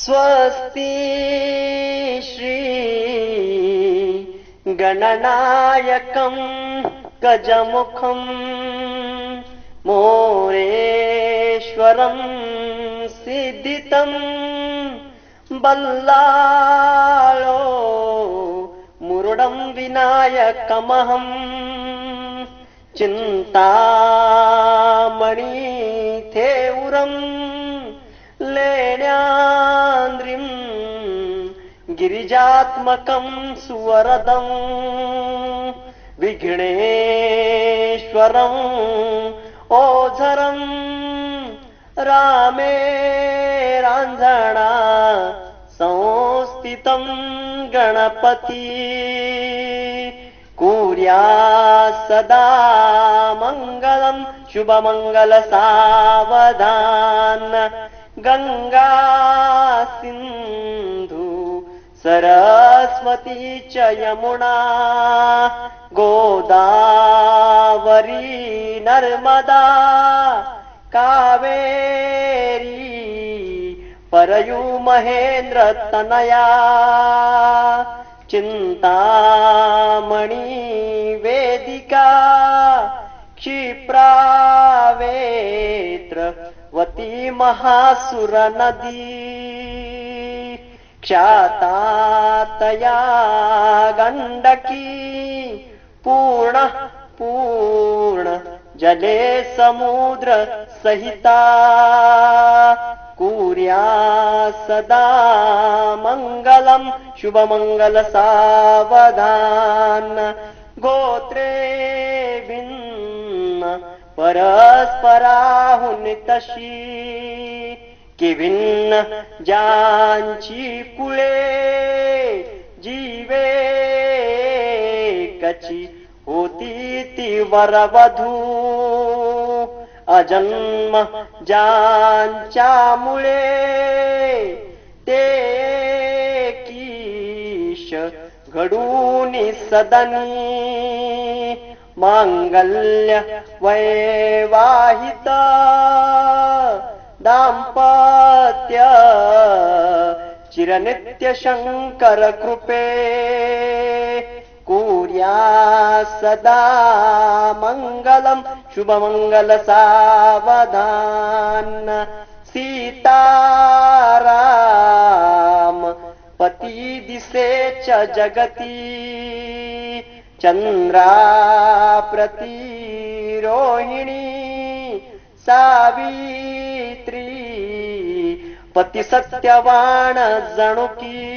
स्वस्ति श्री गणनायकम् गजमुखम् मोरेश्वरम् सिद्धितम् बल्लाळो मुरुडम् विनायकमहम् चिन्तामणिथेउरम् लेण्यान्द्रिम् गिरिजात्मकम् सुवरदम् विघ्नेश्वरम् ओझरम् रामे राञ्झणा संस्थितम् गणपति। कुर्या सदा मङ्गलम् शुभमङ्गलसावधान गङ्गा सिन्धु सरस्वती च यमुना गोदावरी नर्मदा कावेरी परयु महेन्द्र तनया चिन्तामणि वेदिका क्षिप्रावेत्रवती महासुरनदी ख्यातातया गण्डकी पूर्ण पूर्ण जले समुद्र सहिता। कुर्या सदा मङ्गलम् शुभमङ्गलसावधान गोत्रे भिन्न परस्पराहुनितशी। किभिन्न जांची त्याची होती ती वरवधू. अजन्म मुळे ते कीश घडून सदनी. मांगल्य वैवाहित दाम्पत्य चिरनित्य शंकर कृपे. सदा मङ्गलम् शुभमङ्गलसावधान। सीताराम पती दिसे च जगती। चन्द्राप्रती रोहिणी सावित्री पती सत्यवाण जणुकी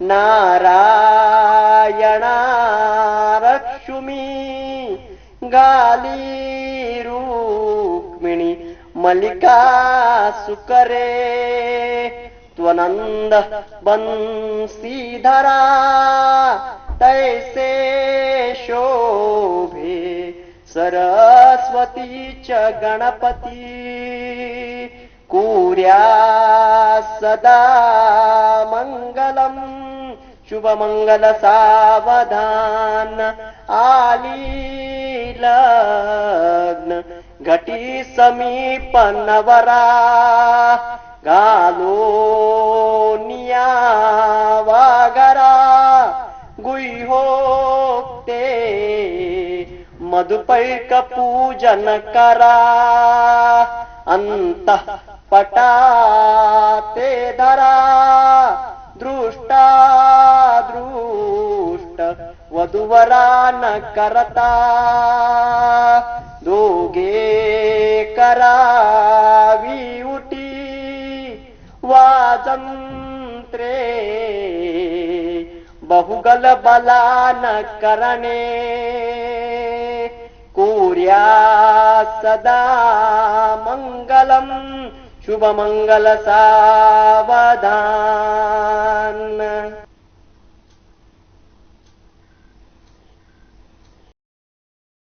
नारायणा रक्षुमी। गाली रुक्मिणी मल्लिका सुकरे। त्वनन्द बंसीधरा तैसे शोभे। सरस्वती च गणपती। कुर्या सदा मङ्गलम् शुभमंगल सावधान आली लग्न घटी समीप नवरा घालो निया वागरा गुई होते मधुपैक पूजन करा अंत पटा ते धरा दृष्टा वधुवरा न करता दोघे करावी उटी वाजंत्रे बहुगल बलान करणे कुर्या सदा मङ्गलम् शुभमङ्गलसावधान